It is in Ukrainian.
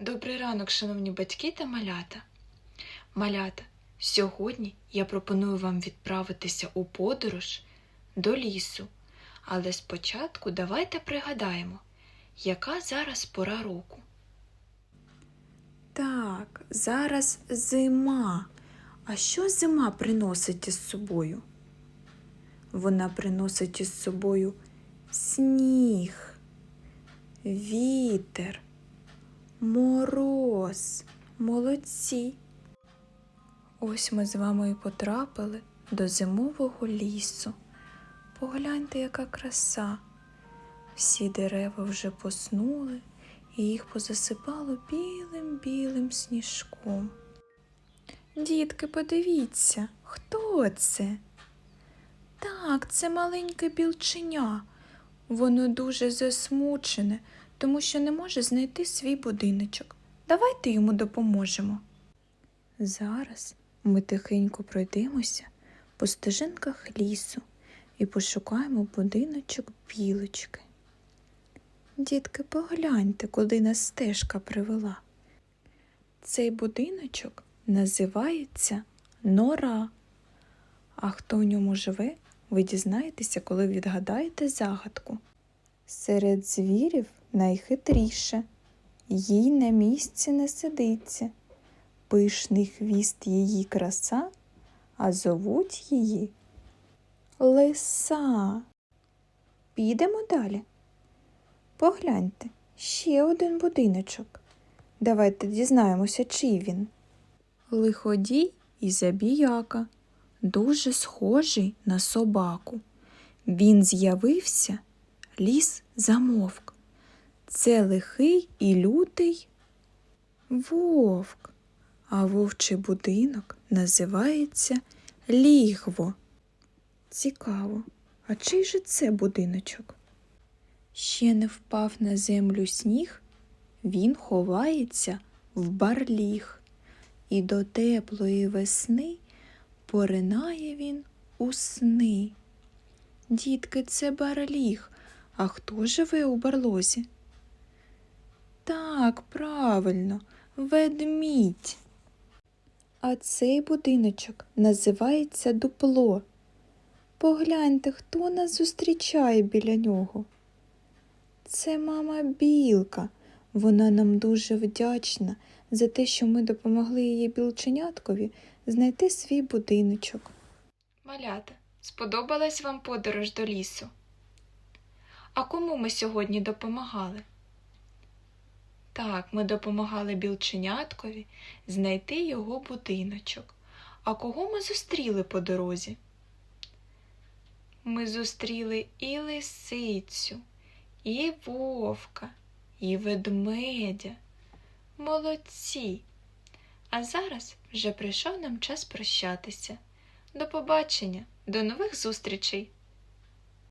Добрий ранок, шановні батьки та малята. Малята, сьогодні я пропоную вам відправитися у подорож до лісу. Але спочатку давайте пригадаємо, яка зараз пора року. Так, зараз зима. А що зима приносить із собою? Вона приносить із собою сніг, вітер, мороз, молодці. Ось ми з вами і потрапили до зимового лісу. Погляньте, яка краса. Всі дерева вже поснули, і їх позасипало білим-білим сніжком. Дітки, подивіться, хто це? Так, це маленьке білченя. Воно дуже засмучене, тому що не може знайти свій будиночок. Давайте йому допоможемо. Зараз ми тихенько пройдемося по стежинках лісу і пошукаємо будиночок білочки. Дітки, погляньте, куди нас стежка привела. Цей будиночок називається Нора. А хто в ньому живе, ви дізнаєтеся, коли відгадаєте загадку. Серед звірів найхитріше, їй на місці не сидиться. Пишний хвіст її краса, а зовуть її Лиса. Підемо далі. Погляньте, ще один будиночок. Давайте дізнаємося, чий він. Лиходій і забіяка, дуже схожий на собаку. Він з'явився, ліс замовк. Це лихий і лютий вовк, а вовчий будинок називається лігво. Цікаво, а чий же це будиночок? Ще не впав на землю сніг, він ховається в барліг, і до теплої весни поринає він у сни. Дітки, це барліг, а хто живе у барлозі? Так, правильно, ведмідь. А цей будиночок називається дупло. Погляньте, хто нас зустрічає біля нього. Це мама білка. Вона нам дуже вдячна за те, що ми допомогли її білченяткові знайти свій будиночок. Малята, сподобалась вам подорож до лісу? А кому ми сьогодні допомагали? Так, ми допомагали білченяткові знайти його будиночок. А кого ми зустріли по дорозі? Ми зустріли і лисицю, і вовка, і ведмедя. Молодці. А зараз вже прийшов нам час прощатися. До побачення, до нових зустрічей!